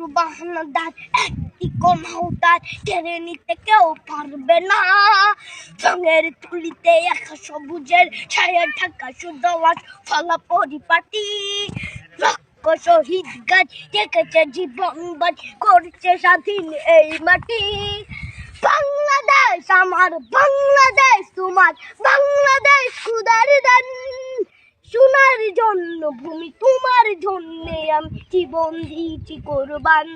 সুবহানাল্লাহ একটি কোনাও তার কেড়ে নিতে কেউ পারবে না রঙের তুলিতে একা সবুজের ছায়া ঢাকা আজ ফলা পরিপাটি শহীদ গাছ দেখেছে জীবন বাজ করছে স্বাধীন এই মাটি বাংলাদেশ, আমার বাংলাদেশ, তোমার বাংলাদেশ খুদার দান। সোনার জন্য, ভূমি তোমার জন্যে আমি জীবন দিয়েছি কোরবান।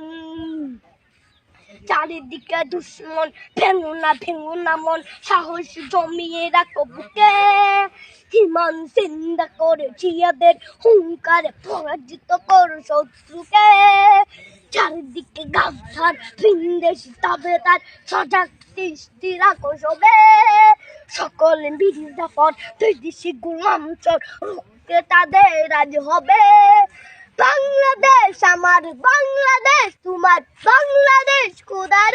চারিদিকে দুশ্মন ভেঙো না ভেঙো না মন, সাহস জমিয়ে রাখো বুকে। হিমান চিন্তা করে জিয়াদের হুঙ্কারে পরাজিত করো শত্রুকে। চারিদিকে গাছার ভিন্দেশি তবে তার সজাগ সৃষ্টি রাখো সবে। সকলে পর দুই দিশি চোর রুখতে তাদের আজ হবে। বাংলাদেশ আমার, বাংলাদেশ তোমার, বাংলাদেশ খোদার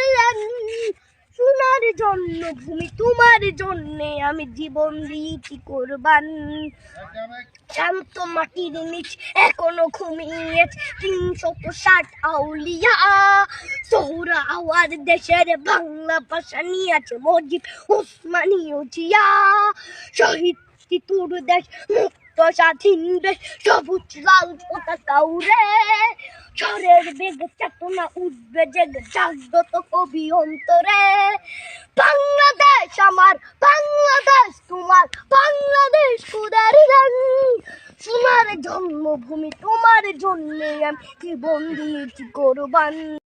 সোনার জন্য ভূমি তোমার জন্যে আমি জীবন দিয়েছি কোরবান। শান্ত মাটির নিচ এখনও ঘুমিয়ে তিনশত ষাট আউলিয়া। সৌরা আওয়ার দেশের বাংলা ভাষা নিয়ে আছে মজিদ উসমানীয় জিয়া শহীদ তিতুর দেশ, মুক্ত স্বাধীন দেশ, সবুজ লাল পতাকা উড়ে। ঝড়ের বেগ চেতনা উঠবে জেগ জাগ্রত কবি অন্তরে। বাংলাদেশ আমার, বাংলাদেশ তোমার, বাংলাদেশ কুদার তোমার জন্মভূমি, তোমার জন্মে আমি কি বন্দি কি কোরবান।